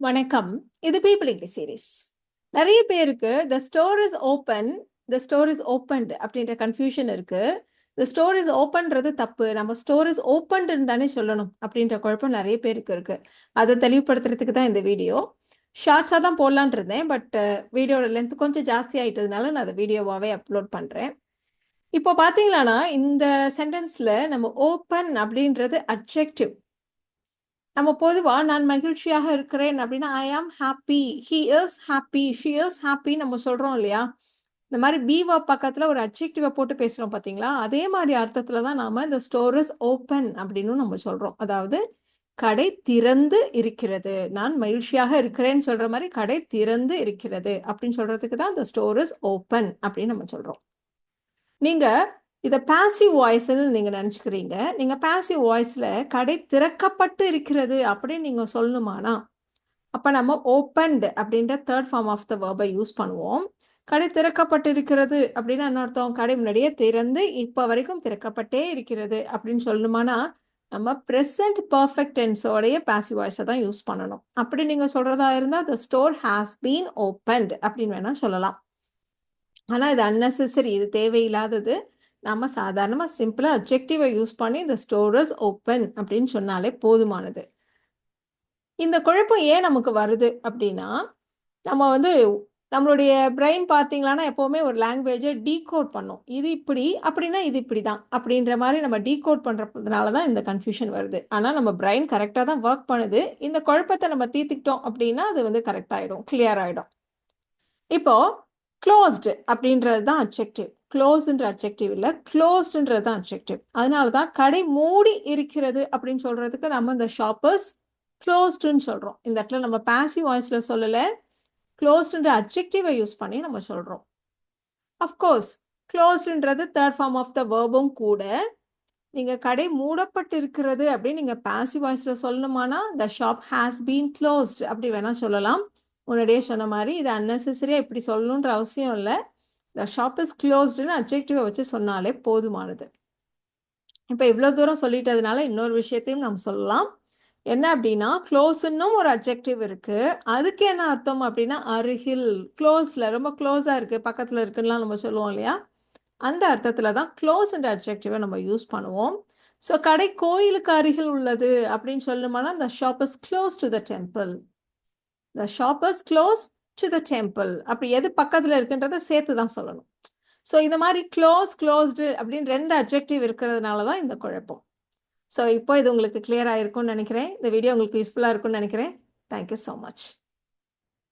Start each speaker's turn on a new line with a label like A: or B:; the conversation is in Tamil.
A: வணக்கம். இது பீப்பிள் இங்கிலீஷ் சீரிஸ் நிறைய பேருக்கு the store is open the store is opened அப்படின்ற கன்ஃபியூஷன் இருக்கு. த ஸ்டோர் இஸ் ஓப்பன்றது தப்பு. நம்ம ஸ்டோர் இஸ் ஓப்பன்டுன்னு தானே சொல்லணும் அப்படின்ற குழப்பம் நிறைய பேருக்கு இருக்கு. அதை தெளிவுபடுத்துறதுக்கு தான் இந்த வீடியோ ஷார்ட்ஸாக தான் போடலான் இருந்தேன் பட் வீடியோட லென்த் கொஞ்சம் ஜாஸ்தி ஆயிட்டதுனால நான் அதை வீடியோவாகவே அப்லோட் பண்ணுறேன் இப்போ பார்த்தீங்களான்னா இந்த சென்டென்ஸில் நம்ம ஓப்பன் அப்படின்றது அப்ஜெக்டிவ் நம்ம பொதுவாக நான் மகிழ்ச்சியாக இருக்கிறேன் அப்படின்னா I am happy he is happy she is happy நம்ம சொல்கிறோம் இல்லையா? இந்த மாதிரி பீவா பக்கத்தில் ஒரு அப்ஜெக்டிவை போட்டு பேசுகிறோம் பார்த்தீங்களா அதே மாதிரி அர்த்தத்தில் தான் நாம் இந்த ஸ்டோர் இஸ் ஓப்பன் அப்படின்னு நம்ம சொல்கிறோம் அதாவது கடை திறந்து இருக்கிறது. நான் மகிழ்ச்சியாக இருக்கிறேன்னு சொல்கிற மாதிரி கடை திறந்து இருக்கிறது அப்படின்னு சொல்கிறதுக்கு தான் இந்த ஸ்டோர் இஸ் ஓப்பன் அப்படின்னு நம்ம சொல்கிறோம் நீங்கள் இதை பேசிவ் வாய்ஸ்ன்னு நீங்கள் நினச்சிக்கிறீங்க. நீங்கள் பேசிவ் வாய்ஸில் கடை திறக்கப்பட்டு இருக்கிறது அப்படின்னு நீங்கள் சொல்லணுமானா அப்போ நம்ம ஓப்பன்டு அப்படின்ற தேர்ட் ஃபார்ம் ஆஃப் த வேர்பை யூஸ் பண்ணுவோம். கடை திறக்கப்பட்டு இருக்கிறது அப்படின்னு என்ன அர்த்தம்? கடை முன்னாடியே திறந்து இப்போ வரைக்கும் திறக்கப்பட்டே இருக்கிறது அப்படின்னு சொல்லணுமானா நம்ம ப்ரெசன்ட் பர்ஃபெக்ட் டென்ஸோடைய பாசிவ் வாய்ஸை தான் யூஸ் பண்ணணும். அப்படி நீங்கள் சொல்கிறதா இருந்தால் the store has been opened அப்படின்னு வேணால் சொல்லலாம். ஆனால் இது அன்னெசரி இது தேவையில்லாதது. நம்ம சாதாரணமாக சிம்பிளாக அப்ஜெக்டிவை யூஸ் பண்ணி இந்த ஸ்டோரஸ் ஓப்பன் அப்படின்னு சொன்னாலே போதுமானது. இந்த குழப்பம் ஏன் நமக்கு வருது அப்படின்னா நம்ம வந்து நம்மளுடைய பிரெயின் பார்த்தீங்களான்னா எப்போவுமே ஒரு லாங்குவேஜை டீகோட் பண்ணும். இது இப்படி அப்படின்னா இது இப்படி தான் அப்படின்ற மாதிரி நம்ம டீகோட் பண்ணுறதுனால தான் இந்த கன்ஃபியூஷன் வருது. ஆனால் நம்ம பிரெயின் கரெக்டாக தான் ஒர்க் பண்ணுது. இந்த குழப்பத்தை நம்ம தீர்த்துக்கிட்டோம் அப்படின்னா அது வந்து கரெக்டாகிடும் கிளியர் ஆகிடும் இப்போ க்ளோஸ்டு அப்படின்றது தான் அப்ஜெக்டிவ் க்ளோஸ்ன்ற அப்ஜெக்டிவ் இல்லை க்ளோஸ்டுன்றது தான் அப்ஜெக்டிவ் அதனால தான் கடை மூடி இருக்கிறது அப்படின்னு சொல்றதுக்கு நம்ம இந்த ஷாப்பர்ஸ் க்ளோஸ்டுன்னு சொல்கிறோம் இந்த இடத்துல நம்ம பேசிவ் வாய்ஸில் சொல்லலை க்ளோஸ்டுன்ற அப்ஜெக்டிவை யூஸ் பண்ணி நம்ம சொல்கிறோம் அஃப்கோர்ஸ் க்ளோஸ்டுன்றது தேர்ட் ஃபார்ம் ஆஃப் த வேர்பும் கூட நீங்கள் கடை மூடப்பட்டு இருக்கிறது அப்படின்னு நீங்கள் பேசிவ் வாய்ஸில் சொல்லணுமானா the shop has been closed அப்படி வேணால் சொல்லலாம். முன்னாடியே சொன்ன மாதிரி இது அன்னெசரியாக இப்படி சொல்லணுன்ற அவசியம் இல்லை. த ஷாப் இஸ் க்ளோஸ்டுன்னு அப்ஜெக்டிவை வச்சு சொன்னாலே போதுமானது. இப்போ இவ்வளோ தூரம் சொல்லிட்டதுனால இன்னொரு விஷயத்தையும் நம்ம சொல்லலாம். என்ன அப்படின்னா க்ளோஸ்ன்னும் ஒரு அப்ஜெக்டிவ் இருக்கு. அதுக்கு என்ன அர்த்தம் அப்படின்னா அருகில் க்ளோஸில் ரொம்ப க்ளோஸாக இருக்குது பக்கத்தில் இருக்குன்னா நம்ம சொல்லுவோம் இல்லையா? அந்த அர்த்தத்தில் தான் க்ளோஸ் என்ற அப்ஜெக்டிவை நம்ம யூஸ் பண்ணுவோம். ஸோ கடை கோயிலுக்கு அருகில் உள்ளது அப்படின்னு சொல்லணுமானா the shop is close to the temple the shop is close to the temple அப்படி எது பக்கத்தில் இருக்குன்றத சேர்த்து தான் சொல்லணும். ஸோ இந்த மாதிரி க்ளோஸ் க்ளோஸ்டு அப்படின்னு ரெண்டு அப்ஜெக்டிவ் இருக்கிறதுனால தான் இந்த குழப்பம். ஸோ இப்போ இது உங்களுக்கு கிளியர் ஆகிருக்கும்னு நினைக்கிறேன். இந்த வீடியோ உங்களுக்கு யூஸ்ஃபுல்லாக இருக்கும்னு நினைக்கிறேன். Thank you so much